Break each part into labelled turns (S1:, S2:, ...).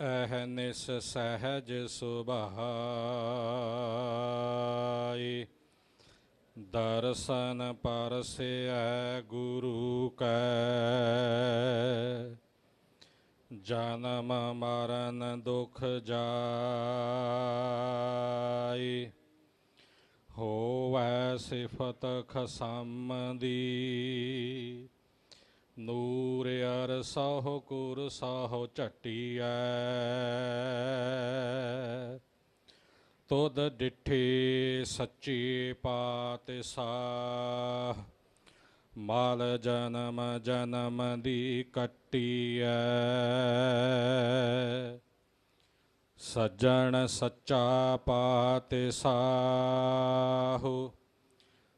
S1: ਅਹਨਿਸ ਸਹਿਜ ਸੁਭਾਈ, ਦਰਸ਼ਨ ਪਰਸਿਐ ਗੁਰੂ ਕੈ, ਜਨਮ ਮਰਨ ਦੁਖ ਜਾਈ, ਹੋਵੈ ਸਿਫਤ ਖਸਮ ਦੀ ਨੂਰਿਆ ਸਹੁ ਕੁਰ ਸਹੁ ਝਟੀਐ। ਤੁਧ ਡਿਠੇ ਸੱਚੀ ਪਾਤ ਸਾਹ ਮਾਲ ਜਨਮ ਜਨਮ ਦੀ ਕੱਟੀਐ। ਸੱਜਣ ਸੱਚਾ ਪਾਤ ਸਾਹੂ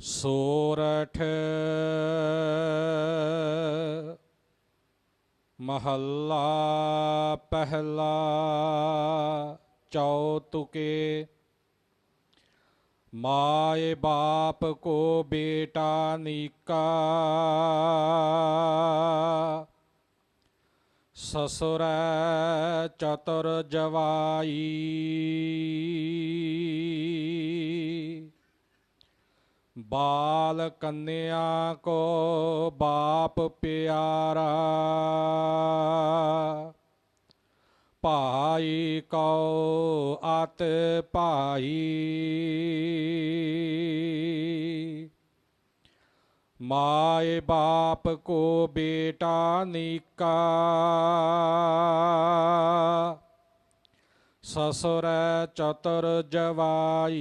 S1: ਸੋਰਠ ਮਹੱਲਾ ਪਹਿਲਾ ਚੌਤੁਕੇ ਮਾਏ ਬਾਪ ਕੋ ਬੇਟਾ ਨੀਕਾ ਸਸੁਰੈ ਚਤੁਰ ਜਵਾਈ ਬਾਲ ਕੰਨਿਆ ਕੋ ਬਾਪ ਪਿਆਰਾ। ਭਾਈ ਕਉ ਅਤ ਭਾਈ। ਮਾਏ ਬਾਪ ਕੋ ਬੇਟਾ ਨੀਕਾ। ਸਸੁਰੈ ਚਤੁਰ ਜਵਾਈ।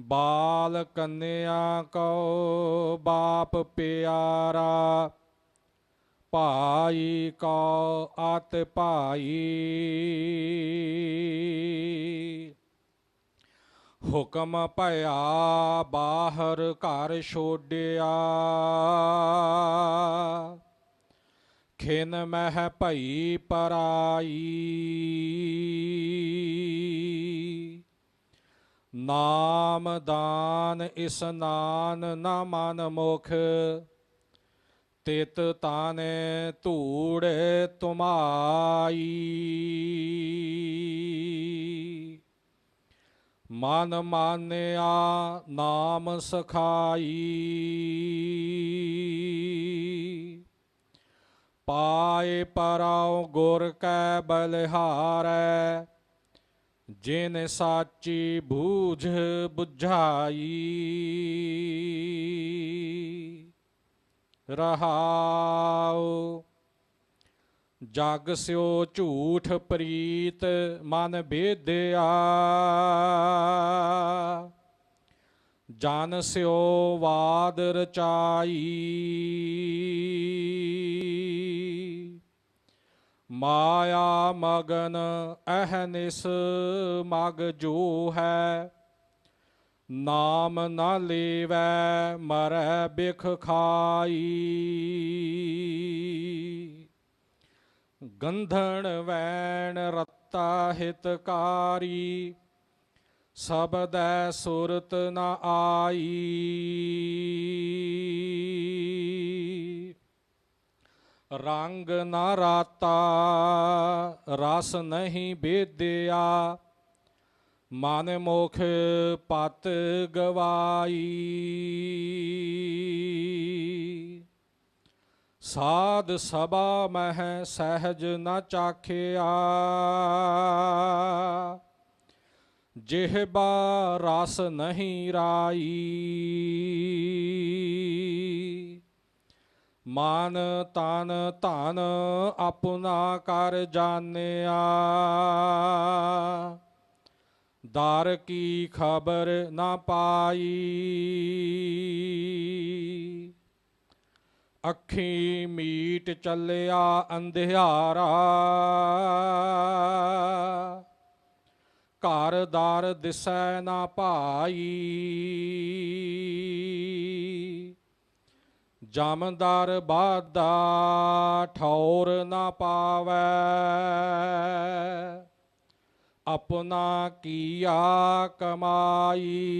S1: ਬਾਲ ਕੰਨਿਆ ਕਉ ਬਾਪ ਪਿਆਰਾ, ਭਾਈ ਕਉ ਅਤ ਭਾਈ। ਹੁਕਮ ਭਇਆ ਬਾਹਰ ਘਰ ਛੋੜਿਆ ਖਿਨ ਮਹਿ ਭਈ ਪਰਾਈ। ਨਾਮ ਦਾਨ ਇਸਨਾਨ ਨਾ ਮਨ ਮੁਖ। ਤਿਤ ਤਾਨੇ ਧੂੜ ਤੁਮਾਈ। ਮਨ ਮਾਨਿਆ ਨਾਮ ਸਖਾਈ। ਪਾਏ ਪਰਾਉ ਗੁਰ ਕੈ ਬਲਿਹਾਰੈ, ਜਿਨ ਸਾਚੀ ਬੂਝ 부ਝਾਈ ਰਹਾਉ, ਜਗ ਸਿਓ ਝੂਠ ਪ੍ਰੀਤ ਮਨ ਬੇਦਿਆ। ਜਨ ਸਿਓ ਵਾਦ ਰਚਾਈ। ਮਾਇਆ ਮਗਨ ਅਹਨਿਸ ਮਗ ਜੋ ਹੈ। ਨਾਮ ਨਾ ਲੇਵੈ ਮਰੈ ਬਿਖ ਖਾਈ। ਗੰਧਣ ਵੈਣ ਰਤਾ ਹਿਤਕਾਰੀ ਸਬਦੈ ਸੁਰਤ ਨ ਆਈ। ਰੰਗ ਨਾ ਰਾਤਾ, ਰਸ ਨਹੀਂ ਬੇਦਿਆ ਮਨ ਮੋਖ ਪਤ ਗਵਾਈ। ਸਾਧ ਸਭਾ ਮਹਿ ਸਹਿਜ ਨਾ ਚਾਖਿਆ। ਜਿਹਬਾ ਰਸ ਨਹੀਂ ਰਾਈ। ਮਨ ਤਨ ਧਨ ਆਪਣਾ ਕਰ ਜਾਣਿਆ। ਦਰ ਕੀ ਖਬਰ ਨਾ ਪਾਈ। ਅੱਖੀ ਮੀਟ ਚੱਲਿਆ ਅੰਧਿਆਰਾ। ਘਰ ਦਰ ਦਿਸੈ ਨਾ ਭਾਈ। ਜਾਮਦਾਰ ਬਾਦਾ ਠੌਰ ਨਾ ਪਾਵੈ। ਆਪਣਾ ਕੀਆ ਕਮਾਈ।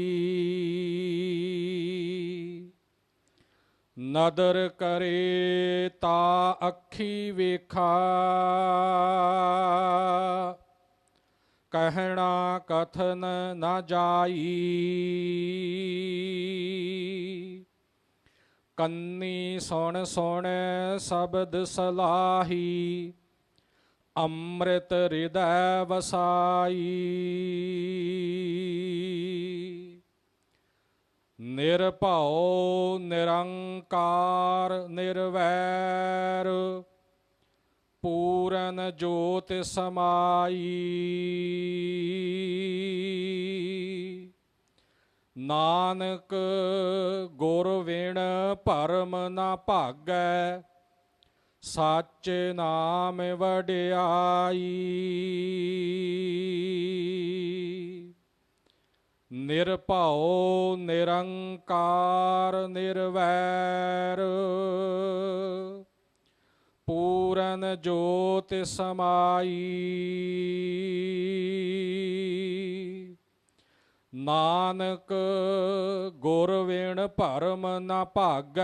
S1: ਨਦਰ ਕਰੇ ਤਾ ਅੱਖੀ ਵੇਖਾ। ਕਹਿਣਾ ਕਥਨ ਨਾ ਜਾਈ। ਕੰਨੀ ਸੁਣ ਸੁਣ ਸ਼ਬਦ ਸਲਾਹੀ ਅੰਮ੍ਰਿਤ ਹਿਰਦੈ ਵਸਾਈ। ਨਿਰਭਉ ਨਿਰੰਕਾਰ ਨਿਰਵੈਰ ਪੂਰਨ ਜੋਤ ਸਮਾਈ। ਨਾਨਕ ਗੁਰ ਵਿਣ ਭਰਮ ਨਾ ਭਾਗੈ, ਸੱਚ ਨਾਮ ਵਡਿਆਈ। ਨਿਰਭਉ, ਨਿਰੰਕਾਰ, ਨਿਰਵੈਰ। ਪੂਰਨ ਜੋਤ ਸਮਾਈ। ਨਾਨਕ ਗੁਰ ਵਿਣ ਭਰਮ ਨ ਭਾਗੈ।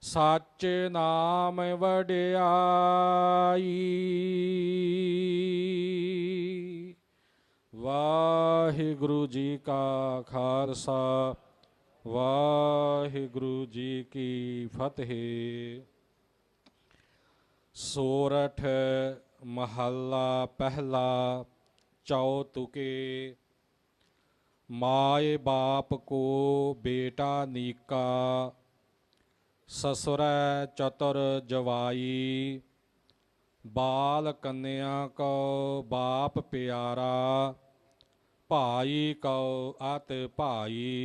S1: ਸੱਚ ਨਾਮ ਵਡਿਆਈ। ਵਾਹਿਗੁਰੂ ਜੀ ਕਾ ਖਾਲਸਾ, ਵਾਹਿਗੁਰੂ ਜੀ ਕੀ ਫਤਿਹ। ਸੋਰਠ ਮਹੱਲਾ ਪਹਿਲਾ ਚੌ ਤੁਕੇ, ਮਾਏ ਬਾਪ ਕੋ ਬੇਟਾ ਨੀਕਾ, ਸਸੁਰੈ ਚਤੁਰ ਜਵਾਈ, ਬਾਲ ਕੰਨਿਆ ਕੋ ਬਾਪ ਪਿਆਰਾ, ਭਾਈ ਕਉ ਅਤ ਭਾਈ।